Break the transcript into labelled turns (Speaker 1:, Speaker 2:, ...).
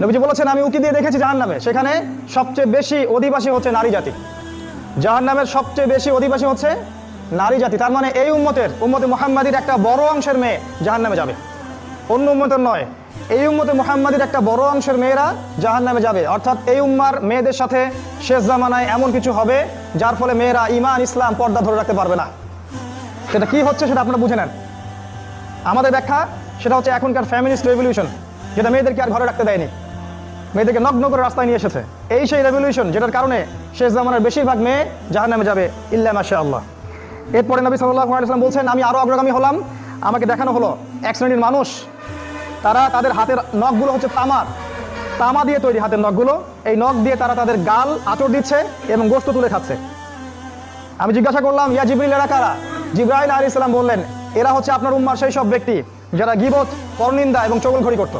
Speaker 1: নবীজি বলেছেন, আমি উকি দিয়ে দেখেছি জাহান নামে সেখানে সবচেয়ে বেশি অধিবাসী হচ্ছে নারী জাতি। জাহান নামের সবচেয়ে বেশি অধিবাসী হচ্ছে নারী জাতি। তার মানে এই উম্মতের, উম্মতে মোহাম্মদীর একটা বড় অংশের মেয়ে জাহান নামে যাবে। অন্য উম্মতের নয়, এই উম্মতে মোহাম্মদীর একটা বড় অংশের মেয়েরা জাহান নামে যাবে। অর্থাৎ এই উম্মার মেয়েদের সাথে শেষ জামানায় এমন কিছু হবে, যার ফলে মেয়েরা ইমান ইসলাম পর্দা ধরে রাখতে পারবে না। সেটা কি হচ্ছে সেটা আপনারা বুঝে নেন। আমাদের ব্যাখ্যা সেটা হচ্ছে এখনকার ফ্যামিলিস্ট রেভলিউশন, যেটা মেয়েদেরকে আর ঘরে রাখতে দেয়নি। মেয়েদেরকে নগ্ন করে রাস্তায় নিয়ে এসেছে। এই সেই রেভলিউশন যেটার কারণে শেষ জামানার বেশিরভাগ মেয়ে জাহান নামে যাবে। ইল্লা মাসা আল্লাহ এরপরে নবী সাল্লাহ বলছেন, আমি আরও অগ্রগামী হলাম। আমাকে দেখানো হলো এক শ্রেণির মানুষ। তারা তাদের হাতের নখগুলো হচ্ছে তামার। তামা দিয়ে তৈরি হাতের নখগুলো। এই নখ দিয়ে তারা তাদের গাল আঁচড় দিচ্ছে এবং গোস্ত তুলে খাচ্ছে। আমি জিজ্ঞাসা করলাম, ইয়া জিবরিল, এরা কারা? জিব্রাহিল আলী ইসলাম বললেন, এরা হচ্ছে আপনার উম্মার সেই সব ব্যক্তি যারা গিবত, পরনিন্দা এবং চগলখড়ি করতো।